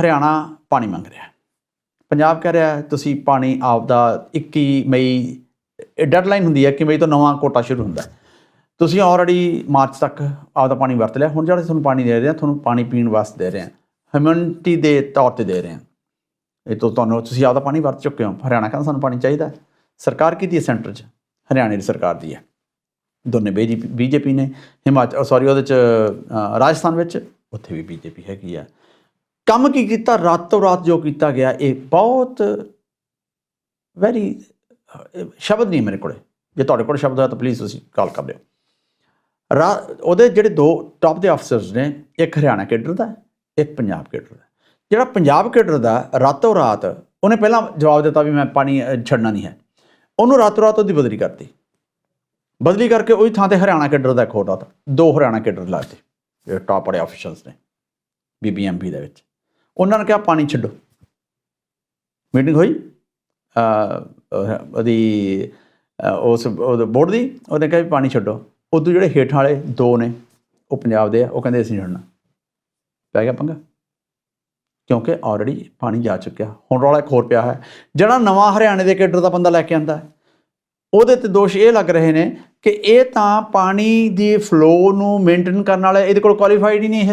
ਹਰਿਆਣਾ ਪਾਣੀ ਮੰਗ ਰਿਹਾ ਪੰਜਾਬ ਕਹਿ ਰਿਹਾ ਤੁਸੀਂ ਪਾਣੀ ਆਪਦਾ 21 ਮਈ ਡੈਡਲਾਈਨ ਹੁੰਦੀ ਹੈ ਕਿ ਮਈ ਤੋਂ ਨਵਾਂ ਕੋਟਾ ਸ਼ੁਰੂ ਹੁੰਦਾ ਤੁਸੀਂ ਆਲਰੇਡੀ ਮਾਰਚ ਤੱਕ ਆਪਦਾ ਪਾਣੀ ਵਰਤ ਲਿਆ, ਹੁਣ ਜਿਹੜਾ ਤੁਹਾਨੂੰ ਪਾਣੀ ਦੇ ਰਹੇ ਹਾਂ, ਤੁਹਾਨੂੰ ਪਾਣੀ ਪੀਣ ਵਾਸਤੇ ਦੇ ਰਹੇ ਹਾਂ। ਹਿਊਮਨਿਟੀ ਦੇ ਤੌਰ ਤੇ ਦੇ ਰਹੇ ਹਾਂ। ਇਹ ਤੋਂ ਤੁਹਾਨੂੰ, ਤੁਸੀਂ ਆਪਦਾ ਪਾਣੀ ਵਰਤ ਚੁੱਕੇ ਹੋ। ਹਰਿਆਣਾ ਕਹਿੰਦਾ ਸਾਨੂੰ ਪਾਣੀ ਚਾਹੀਦਾ ਸਰਕਾਰ ਕੀਤੀ ਹੈ ਸੈਂਟਰ 'ਚ? ਹਰਿਆਣੇ ਦੀ ਸਰਕਾਰ ਦੀ ਹੈ। ਦੋਨੇ ਬੀਜੇਪੀ ਨੇ ਹਿਮਾਚਲ ਸੌਰੀ ਉਹਦੇ 'ਚ ਰਾਜਸਥਾਨ ਵਿੱਚ, ਉੱਥੇ ਵੀ ਬੀਜੇਪੀ ਹੈਗੀ ਆ। ਕੰਮ ਕੀ ਕੀਤਾ? ਰਾਤੋਂ ਰਾਤ ਜੋ ਕੀਤਾ ਗਿਆ, ਇਹ ਬਹੁਤ ਵੈਰੀ ਸ਼ਬਦ ਨਹੀਂ ਮੇਰੇ ਕੋਲੇ। ਜੇ ਤੁਹਾਡੇ ਕੋਲ ਸ਼ਬਦ ਹੋਇਆ ਤਾਂ ਪਲੀਜ਼ ਤੁਸੀਂ ਕਾਲ ਕਰ ਲਿਓ ਰਾ, ਉਹਦੇ ਜਿਹੜੇ ਦੋ ਟਾਪ ਦੇ ਅਫਸਰਸ ਨੇ, ਇੱਕ ਹਰਿਆਣਾ ਕੇਡਰ ਦਾ, ਇੱਕ ਪੰਜਾਬ ਕੇਡਰ ਦਾ। ਜਿਹੜਾ ਪੰਜਾਬ ਕੇਡਰ ਦਾ ਰਾਤੋਂ ਰਾਤ, ਉਹਨੇ ਪਹਿਲਾਂ ਜਵਾਬ ਦਿੱਤਾ ਵੀ ਮੈਂ ਪਾਣੀ ਛੱਡਣਾ ਨਹੀਂ ਹੈ। ਉਹਨੂੰ ਰਾਤੋਂ ਰਾਤ ਉਹਦੀ ਬਦਲੀ ਕਰਤੀ। ਬਦਲੀ ਕਰਕੇ ਉਹੀ ਥਾਂ ਤੇ ਹਰਿਆਣਾ ਕੇਡਰ ਦਾ ਇੱਕ ਹੋਰ ਤਾ ਦੋ ਹਰਿਆਣਾ ਕੇਡਰ ਲਾਤੇ, ਜਿਹੜੇ ਟਾਪ ਵਾਲੇ ਅਫੀਸ਼ੀਅਲਸ ਨੇ ਬੀਬੀਐਮਪੀ ਦੇ ਵਿੱਚ। ਉਹਨਾਂ ਨੇ ਕਿਹਾ, ਪਾਣੀ ਛੱਡੋ। ਮੀਟਿੰਗ ਹੋਈ। ਉਹਦੀ ਉਸ ਬੋਰਡ ਦੀ, ਉਹਨੇ ਕਿਹਾ ਵੀ ਪਾਣੀ ਛੱਡੋ। ਉਦੋਂ ਜਿਹੜੇ ਹੇਠਾਂ ਵਾਲੇ ਦੋ ਨੇ, ਉਹ ਪੰਜਾਬ ਦੇ ਆ, ਉਹ ਕਹਿੰਦੇ, ਅਸੀਂ ਛੱਡਣਾ। ਪੈ ਗਿਆ ਪੰਗਾ। ਕਿਉਂਕਿ ਆਲਰੇਡੀ ਪਾਣੀ ਜਾ ਚੁੱਕਿਆ। ਹੁਣ ਰੌਲਾ ਇੱਕ ਹੋਰ ਪਿਆ ਹੈ। ਜਿਹੜਾ ਨਵਾਂ ਹਰਿਆਣੇ ਦੇ ਕੇਡਰ ਦਾ ਬੰਦਾ ਲੈ ਕੇ ਆਂਦਾ ਉਹਦੇ ਤੇ ਦੋਸ਼ ਇਹ ਲੱਗ ਰਹੇ ਨੇ ਕਿ ਇਹ ਤਾਂ ਪਾਣੀ ਦੀ ਫਲੋ ਨੂੰ ਮੇਨਟੇਨ ਕਰਨ ਵਾਲਾ ਇਹਦੇ ਕੋਲ ਕੁਆਲੀਫਾਈਡ ਹੀ ਨਹੀਂ ਹੈ।